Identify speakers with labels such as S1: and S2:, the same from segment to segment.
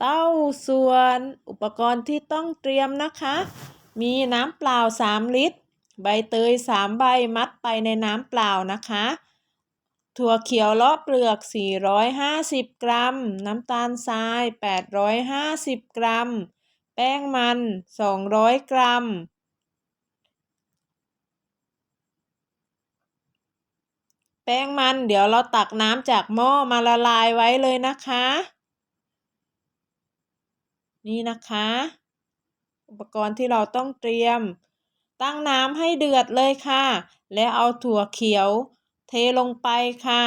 S1: เต้าส่วนอุปกรณ์ที่ต้องเตรียมนะคะ มีน้ำเปล่า 3 ลิตร ใบเตย 3 ใบมัดไปในน้ำเปล่านะคะ ถั่วเขียวเลาะเปลือก 450 กรัม น้ำตาลทราย 850 กรัม แป้งมัน 200 กรัมแป้งมันเดี๋ยวเราตักน้ำจากหม้อมาละลายไว้เลยนะคะ นี่นะคะ อุปกรณ์ที่เราต้องเตรียม ตั้งน้ำให้เดือดเลยค่ะ แล้วเอาถั่วเขียว เทลงไปค่ะ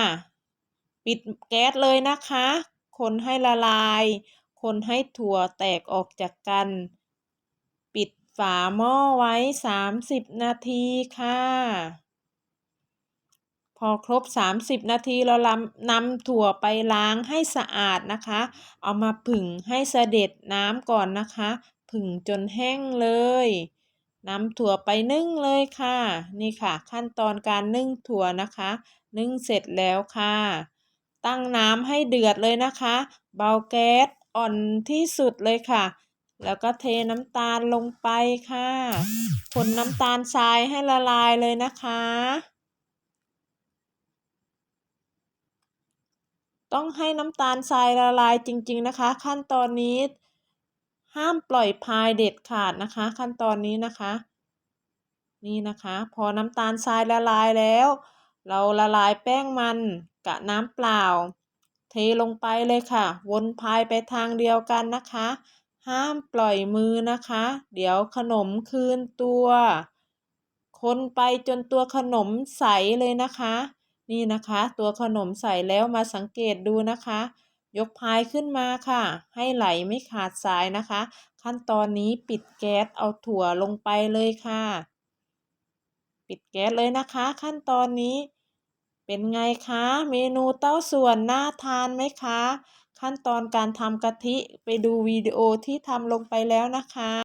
S1: ปิดแก๊สเลยนะคะ คนให้ละลาย คนให้ถั่วแตกออกจากกัน ปิดฝาหม้อไว้ 30 นาทีค่ะ อครบ 30 นาทีเรานำถั่วไปล้างให้สะอาดนะคะ เอามาผึ่งให้เสด็จน้ำก่อนนะคะ ผึ่งจนแห้งเลยนำถั่วไปนึ่งเลยค่ะ นี่ค่ะ ขั้นตอนการนึ่งถั่วนะคะ นึ่งเสร็จแล้วค่ะ ตั้งน้ำให้เดือดเลยนะคะ เบาแก๊สอ่อนที่สุดเลยค่ะ แล้วก็เทน้ำตาลลงไปค่ะ คนน้ำตาลทรายให้ละลายเลยนะคะ ต้องให้น้ำตาลทรายละลายจริง ๆนะคะ ขั้นตอนนี้ ห้ามปล่อยพายเด็ดขาดนะคะ ขั้นตอนนี้นะคะ นี่นะคะ พอน้ำตาลทรายละลายแล้ว เราละลายแป้งมันกับน้ำเปล่า เทลงไปเลยค่ะ วนพายไปทางเดียวกันนะคะ ห้ามปล่อยมือนะคะ เดี๋ยวขนมคืนตัว คนไปจนตัวขนมใสเลยนะคะ นี่นะคะ ตัวขนมใส่แล้วมาสังเกตดูนะคะ ยกพายขึ้นมาค่ะ ให้ไหลไม่ขาดสายนะคะ ขั้นตอนนี้ปิดแก๊สเอาถั่วลงไปเลยค่ะ ปิดแก๊สเลยนะคะ ขั้นตอนนี้ เป็นไงคะ เมนูเต้าส่วนน่าทานไหมคะ ขั้นตอนการทำกะทิไปดูวิดีโอที่ทำลงไปแล้วนะคะ